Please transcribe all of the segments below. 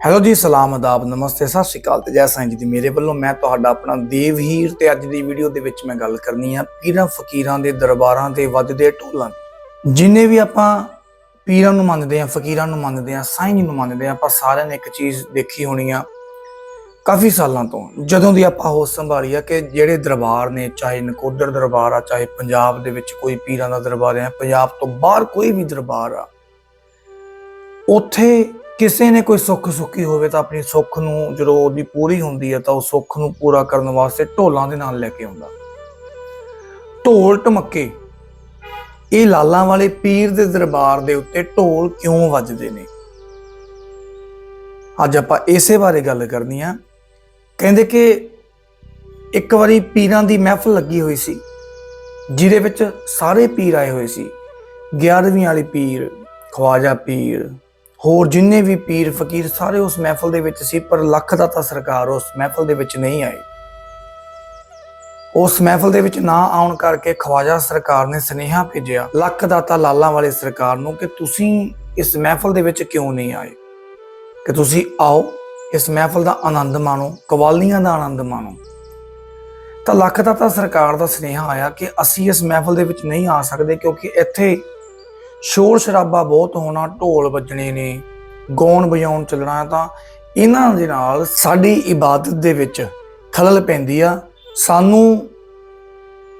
Hello ਜੀ, ਸਲਾਮ ਅਦਾਬ, ਨਮਸਤੇ, ਸਤਿ ਸ਼੍ਰੀ ਅਕਾਲ ਤੇ ਜੈ ਸਾਈਂ ਜੀ ਦੀ ਮੇਰੇ ਵੱਲੋਂ ਮੈਂ ਤੁਹਾਡਾ ਆਪਣਾ ਦੇਵਹੀਰ ਤੇ ਅੱਜ ਦੀ ਵੀਡੀਓ ਦੇ ਵਿੱਚ ਮੈਂ ਗੱਲ ਕਰਨੀ ਆ ਪੀਰਾਂ ਫਕੀਰਾਂ ਦੇ ਦਰਬਾਰਾਂ ਤੇ ਵੱਜਦੇ ਢੋਲਾਂ ਦੀ। ਜਿੰਨੇ ਵੀ ਆਪਾਂ ਪੀਰਾਂ ਨੂੰ ਮੰਨਦੇ ਆ, ਫਕੀਰਾਂ ਨੂੰ ਮੰਨਦੇ ਆ, ਸਾਈਂ ਜੀ ਨੂੰ ਮੰਨਦੇ ਆ, ਆਪਾਂ ਸਾਰਿਆਂ ਨੇ ਇੱਕ ਚੀਜ਼ ਦੇਖੀ ਹੋਣੀ ਆ ਕਾਫੀ ਸਾਲਾਂ ਤੋਂ। ਜਦੋਂ ਦੀ ਆਪਾਂ ਹੋਸ਼ ਸੰਭਾਲੀ ਆ ਕਿ ਜਿਹੜੇ ਦਰਬਾਰ ਨੇ, ਚਾਹੇ ਨਕੋਦਰ ਦਰਬਾਰ ਆ, ਚਾਹੇ ਪੰਜਾਬ ਦੇ ਵਿੱਚ ਕੋਈ ਪੀਰਾਂ ਦਾ ਦਰਬਾਰ ਆ, ਪੰਜਾਬ ਤੋਂ ਬਾਹਰ ਕੋਈ ਵੀ ਦਰਬਾਰ ਆ, ਉੱਥੇ ਕਿਸੇ ਨੇ ਕੋਈ ਸੁੱਖ ਸੁੱਖੀ ਹੋਵੇ ਤਾਂ ਆਪਣੀ ਸੁੱਖ ਨੂੰ ਜਦੋਂ ਉਹਦੀ ਪੂਰੀ ਹੁੰਦੀ ਹੈ ਤਾਂ ਉਹ ਸੁੱਖ ਨੂੰ ਪੂਰਾ ਕਰਨ ਵਾਸਤੇ ਢੋਲਾਂ ਦੇ ਨਾਲ ਲੈ ਕੇ ਆਉਂਦਾ। ਢੋਲ ਟਮੱਕੇ। ਇਹ ਲਾਲਾਂ ਵਾਲੇ ਪੀਰ ਦੇ ਦਰਬਾਰ ਦੇ ਉੱਤੇ ਢੋਲ ਕਿਉਂ ਵੱਜਦੇ ਨੇ? ਅੱਜ ਆਪਾਂ ਇਸੇ ਬਾਰੇ ਗੱਲ ਕਰਨੀ ਆ। ਕਹਿੰਦੇ ਕਿ ਇੱਕ ਵਾਰੀ ਪੀਰਾਂ ਦੀ ਮਹਿਫਲ ਲੱਗੀ ਹੋਈ ਸੀ, ਜਿਹਦੇ ਵਿੱਚ ਸਾਰੇ ਪੀਰ ਆਏ ਹੋਏ ਸੀ। 11ਵੀਂ ਵਾਲੀ ਪੀਰ, ਖਵਾਜਾ ਪੀਰ ਹੋਰ ਜਿੰਨੇ ਵੀ ਪੀਰ ਫਕੀਰ ਸਾਰੇ ਉਸ ਮਹਿਫਲ ਦੇ ਵਿੱਚ ਸੀ, ਪਰ ਲੱਖ ਦਾਤਾ ਸਰਕਾਰ ਉਸ ਮਹਿਫਲ ਦੇ ਵਿੱਚ ਨਹੀਂ ਆਏ ਉਸ ਮਹਿਫਲ ਦੇ ਵਿੱਚ ਨਾ ਆਉਣ ਕਰਕੇ ਖਵਾਜਾ ਸਰਕਾਰ ਨੇ ਸਨੇਹਾ ਭੇਜਿਆ, ਲੱਖ ਦਾਤਾ ਲਾਲਾਂ ਵਾਲੇ ਸਰਕਾਰ ਨੂੰ ਕਿ ਤੁਸੀਂ ਇਸ ਮਹਿਫਲ ਦੇ ਵਿੱਚ ਕਿਉਂ ਨਹੀਂ ਆਏ? ਕਿ ਤੁਸੀਂ ਆਓ, ਇਸ ਮਹਿਫਲ ਦਾ ਆਨੰਦ ਮਾਣੋ, ਕਵਾਲੀਆਂ ਦਾ ਆਨੰਦ ਮਾਣੋ। ਤਾਂ ਲੱਖ ਦਾਤਾ ਸਰਕਾਰ ਦਾ ਸਨੇਹਾ ਆਇਆ ਕਿ ਅਸੀਂ ਇਸ ਮਹਿਫਲ ਦੇ ਵਿੱਚ ਨਹੀਂ ਆ ਸਕਦੇ ਕਿਉਂਕਿ ਇੱਥੇ ਸ਼ੋਰ ਸ਼ਰਾਬਾ ਬਹੁਤ ਹੋਣਾ, ਢੋਲ ਵੱਜਣੇ ਨੇ, ਗਾਉਣ ਵਜਾਉਣ ਚੱਲਣਾ ਤਾਂ ਇਹਨਾਂ ਦੇ ਨਾਲ ਸਾਡੀ ਇਬਾਦਤ ਦੇ ਵਿੱਚ ਖਲਲ ਪੈਂਦੀ ਆ। ਸਾਨੂੰ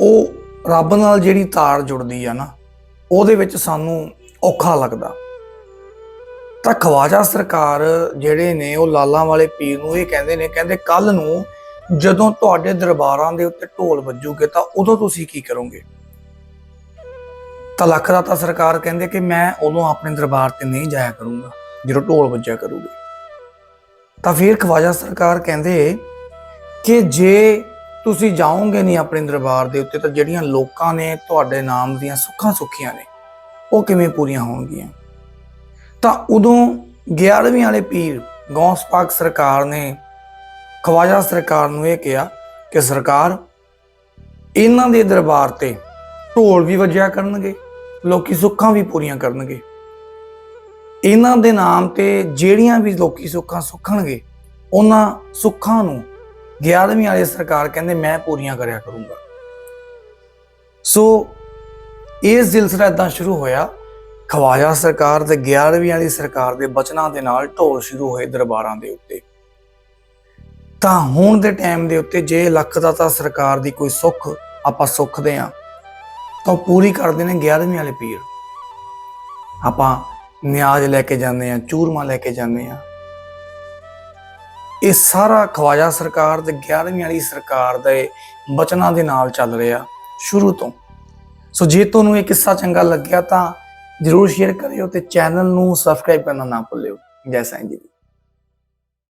ਉਹ ਰੱਬ ਨਾਲ ਜਿਹੜੀ ਤਾਰ ਜੁੜਦੀ ਆ ਨਾ, ਉਹਦੇ ਵਿੱਚ ਸਾਨੂੰ ਔਖਾ ਲੱਗਦਾ। ਤਾਂ ਖਵਾਜਾ ਸਰਕਾਰ ਜਿਹੜੇ ਨੇ, ਉਹ ਲਾਲਾਂ ਵਾਲੇ ਪੀਰ ਨੂੰ ਇਹ ਕਹਿੰਦੇ ਨੇ, ਕਹਿੰਦੇ ਕੱਲ ਨੂੰ ਜਦੋਂ ਤੁਹਾਡੇ ਦਰਬਾਰਾਂ ਦੇ ਉੱਤੇ ਢੋਲ ਵੱਜੂਗੇ ਤਾਂ ਉਦੋਂ ਤੁਸੀਂ ਕੀ ਕਰੋਗੇ? ਤਾਂ ਲੱਖ ਦਾ ਤਾਂ ਸਰਕਾਰ ਕਹਿੰਦੇ ਕਿ ਮੈਂ ਉਦੋਂ ਆਪਣੇ ਦਰਬਾਰ ਤੇ ਨਹੀਂ ਜਾਇਆ ਕਰੂੰਗਾ, ਜਦੋਂ ਢੋਲ ਵੱਜਿਆ ਕਰੂਗੇ। ਤਾਂ ਫਿਰ ਖਵਾਜਾ ਸਰਕਾਰ ਕਹਿੰਦੇ ਕਿ ਜੇ ਤੁਸੀਂ ਜਾਓਗੇ ਨਹੀਂ ਆਪਣੇ ਦਰਬਾਰ ਦੇ ਉੱਤੇ, ਤਾਂ ਜਿਹੜੀਆਂ ਲੋਕਾਂ ਨੇ ਤੁਹਾਡੇ ਨਾਮ ਦੀਆਂ ਸੁੱਖਾਂ ਸੁੱਖੀਆਂ ਨੇ, ਉਹ ਕਿਵੇਂ ਪੂਰੀਆਂ ਹੋਣਗੀਆਂ? ਤਾਂ ਉਦੋਂ 11ਵੀਂ ਵਾਲੇ ਪੀਰ ਗੌਸ ਪਾਕ ਸਰਕਾਰ ਨੇ ਖਵਾਜਾ ਸਰਕਾਰ ਨੂੰ ਇਹ ਕਿਹਾ ਕਿ ਸਰਕਾਰ, ਇਹਨਾਂ ਦੇ ਦਰਬਾਰ ਤੇ ਢੋਲ ਵੀ ਵੱਜਿਆ ਕਰਨਗੇ। ਲੋਕੀ ਸੁੱਖਾਂ ਵੀ ਪੂਰੀਆਂ ਕਰਨਗੇ। ਇਹਨਾਂ ਦੇ ਨਾਮ ਤੇ ਜਿਹੜੀਆਂ ਵੀ ਲੋਕੀ ਸੁੱਖਾਂ ਸੁੱਖਣਗੇ, ਉਹਨਾਂ ਸੁੱਖਾਂ ਨੂੰ 11ਵੀਂ ਵਾਲੀ ਸਰਕਾਰ ਕਹਿੰਦੇ ਮੈਂ ਪੂਰੀਆਂ ਕਰਿਆ ਕਰੂੰਗਾ। ਸੋ ਇਹ ਸਿਲਸਿਲਾ ਇਦਾਂ ਸ਼ੁਰੂ ਹੋਇਆ, ਖਵਾਜਾ ਸਰਕਾਰ ਤੇ 11ਵੀਂ ਵਾਲੀ ਸਰਕਾਰ ਦੇ ਬਚਨਾਂ ਦੇ ਨਾਲ ਢੋਲ ਸ਼ੁਰੂ ਹੋਏ ਦਰਬਾਰਾਂ ਦੇ ਉੱਤੇ। ਤਾਂ ਹੁਣ ਦੇ ਟਾਈਮ ਦੇ ਉੱਤੇ ਜੇ ਲੱਖ ਦਾ ਤਾਂ ਸਰਕਾਰ ਦੀ ਕੋਈ ਸੁੱਖ, ਆਪਾਂ ਸੁੱਖਦੇ ਆ ਤਾਂ ਉਹ ਪੂਰੀ ਕਰਦੇ ਨੇ 11ਵੀਂ ਵਾਲੇ ਪੀਰ। ਆਪਾਂ ਨਿਆਜ਼ ਲੈ ਕੇ ਜਾਂਦੇ ਆ ਚੂਰਮਾ ਲੈ ਕੇ ਜਾਂਦੇ ਆ ਇਹ ਸਾਰਾ ਖਵਾਜਾ ਸਰਕਾਰ ਤੇ 11ਵੀਂ ਵਾਲੀ ਸਰਕਾਰ ਦੇ ਬਚਨਾਂ ਦੇ ਨਾਲ ਚੱਲ ਰਿਹਾ, ਸ਼ੁਰੂ ਤੋਂ। ਸੋ ਜੇ ਤੁਹਾਨੂੰ ਇਹ ਕਿੱਸਾ ਚੰਗਾ ਲੱਗਿਆ ਤਾਂ ਜਰੂਰ ਸ਼ੇਅਰ ਕਰਿਓ ਤੇ ਚੈਨਲ ਨੂੰ ਸਬਸਕ੍ਰਾਈਬ ਕਰਨਾ ਨਾ ਭੁੱਲਿਓ। ਜੈ ਸਾਈਂ ਜੀ।